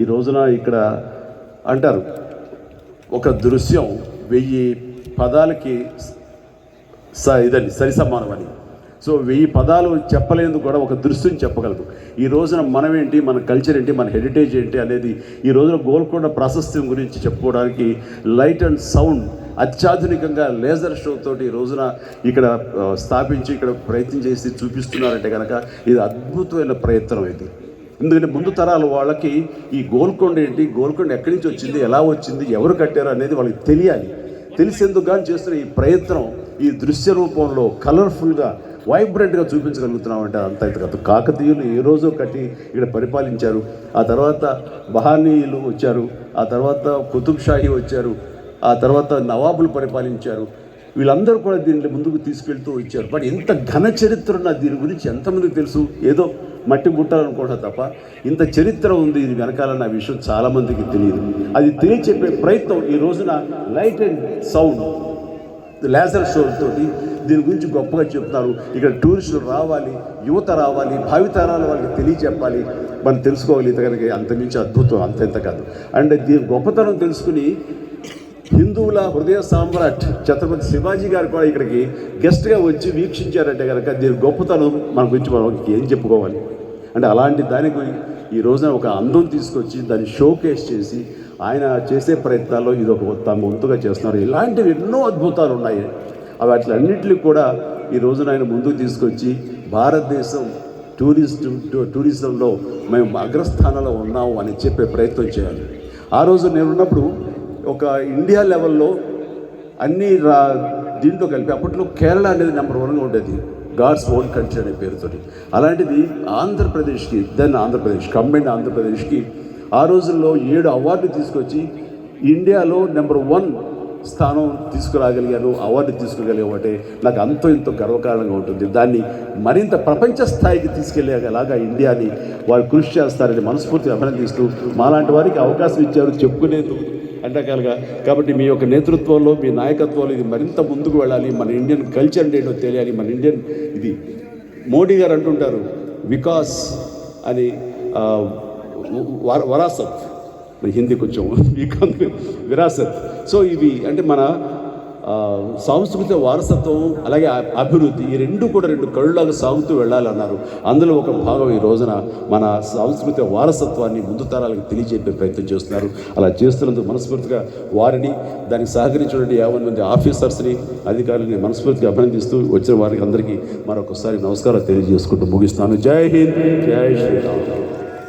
ఈ రోజున ఇక్కడ అంటారు ఒక దృశ్యం వెయ్యి పదాలకి స ఇదని సరి సమానం అని సో వెయ్యి పదాలు చెప్పలేందుకు కూడా ఒక దృశ్యం చెప్పగలదు. ఈ రోజున మనం ఏంటి మన కల్చర్ ఏంటి మన హెరిటేజ్ ఏంటి అనేది ఈ రోజున గోల్కొండ ప్రాశస్త్యం గురించి చెప్పుకోవడానికి లైట్ అండ్ సౌండ్ అత్యాధునికంగా లేజర్ షో తోటి ఈ రోజున ఇక్కడ స్థాపించి ఇక్కడ ప్రయత్నం చేసి చూపిస్తున్నారంటే కనుక ఇది అద్భుతమైన ప్రయత్నం ఇది. ఎందుకంటే ముందు తరాల వాళ్ళకి ఈ గోల్కొండ ఏంటి? గోల్కొండ ఎక్కడి నుంచి వచ్చింది? ఎలా వచ్చింది? ఎవరు కట్టారు అనేది వాళ్ళకి తెలియాలి. తెలిసేందుకు కానీ చేస్తున్న ఈ ప్రయత్నం ఈ దృశ్య రూపంలో కలర్ఫుల్గా వైబ్రెంట్గా చూపించగలుగుతున్నాం అంటే అంత ఇంత కాదు. కాకతీయులు ఏ రోజో కట్టి ఇక్కడ పరిపాలించారు. ఆ తర్వాత బహానీయులు వచ్చారు. ఆ తర్వాత కుతుబ్ షాహీ వచ్చారు. ఆ తర్వాత నవాబులు పరిపాలించారు. వీళ్ళందరూ కూడా దీన్ని ముందుకు తీసుకెళ్తూ వచ్చారు. బట్ ఎంత ఘన చరిత్ర ఉన్న దీని గురించి ఎంతమందికి తెలుసు? ఏదో మట్టి ముట్టాలనుకుంటా తప్ప ఇంత చరిత్ర ఉంది ఇది వెనకాలన్న విషయం చాలామందికి తెలియదు. అది తెలియచెప్పే ప్రయత్నం ఈ రోజున light and sound laser show తోటి దీని గురించి గొప్పగా చెప్తారు. ఇక్కడ టూరిస్టులు రావాలి యువత రావాలి భావితరాల వాళ్ళకి తెలియచెప్పాలి. మనం తెలుసుకోవాలి ఇంత కనుక అంతమించి అద్భుతం అంత ఇంత కాదు. అండ్ దీని గొప్పతనం తెలుసుకుని హిందువుల హృదయ సామ్రాట్ ఛత్రపతి శివాజీ గారు కూడా ఇక్కడికి గెస్ట్గా వచ్చి వీక్షించారంటే కనుక దీని గొప్పతనం మన గురించి మనం ఏం చెప్పుకోవాలి? అంటే అలాంటి దానికి ఈ రోజున ఒక అందం తీసుకొచ్చి దాన్ని షోకేస్ చేసి ఆయన చేసే ప్రయత్నాల్లో ఇది ఒక తమ వంతుగా చేస్తున్నారు. ఇలాంటివి ఎన్నో అద్భుతాలు ఉన్నాయి. అవి అట్లన్నింటినీ కూడా ఈ రోజున ఆయన ముందుకు తీసుకొచ్చి భారతదేశం టూరిస్ట్ టూరిజంలో మేము అగ్రస్థానంలో ఉన్నాము అని చెప్పే ప్రయత్నం చేయాలి. ఆ రోజు నేను ఉన్నప్పుడు ఒక ఇండియా లెవెల్లో అన్ని రా దీంట్లో కలిపి అప్పట్లో కేరళ అనేది నెంబర్ వన్గా ఉండేది. గాడ్స్ ఓన్ కంట్రీ అనే పేరుతోటి. అలాంటిది ఆంధ్రప్రదేశ్కి దెన్ ఆంధ్రప్రదేశ్ కంబైన్ ఆంధ్రప్రదేశ్కి ఆ రోజుల్లో ఏడు అవార్డు తీసుకొచ్చి ఇండియాలో నెంబర్ వన్ స్థానం తీసుకురాగలిగాను అవార్డు తీసుకోగలిగామంటే నాకు అంతో ఎంతో గర్వకారణంగా ఉంటుంది. దాన్ని మరింత ప్రపంచ స్థాయికి తీసుకెళ్ళేలాగా ఇండియాని వారు కృషి చేస్తారని మనస్ఫూర్తిగా అభినందిస్తూ మాలాంటి వారికి అవకాశం ఇచ్చారు చెప్పుకునేందుకు అంటకాలుగా కాబట్టి మీ యొక్క నేతృత్వంలో మీ నాయకత్వంలో ఇది మరింత ముందుకు వెళ్ళాలి. మన ఇండియన్ కల్చర్ అంటే ఏంటో తెలియాలి. మన ఇండియన్ ఇది మోడీ గారు అంటుంటారు వికాస్ అని వరాసత్. హిందీ కొంచెం వీక్ విరాసత్. సో ఇవి అంటే మన సాంస్కృతిక వారసత్వం అలాగే అభివృద్ధి ఈ రెండు కూడా రెండు కళ్ళలాగా సాగుతూ వెళ్ళాలన్నారు. అందులో ఒక భాగం ఈ రోజున మన సాంస్కృతిక వారసత్వాన్ని ముందు తరాలకు తెలియజేపే ప్రయత్నం చేస్తున్నారు. అలా చేస్తున్నందుకు మనస్ఫూర్తిగా వారిని దానికి సహకరించినటువంటి యాభై మంది ఆఫీసర్స్ని అధికారులని మనస్ఫూర్తిగా అభినందిస్తూ వచ్చిన వారికి అందరికీ మరొకసారి నమస్కారం తెలియజేసుకుంటూ ముగిస్తాను జై హింద్ జై శ్రీరామ్.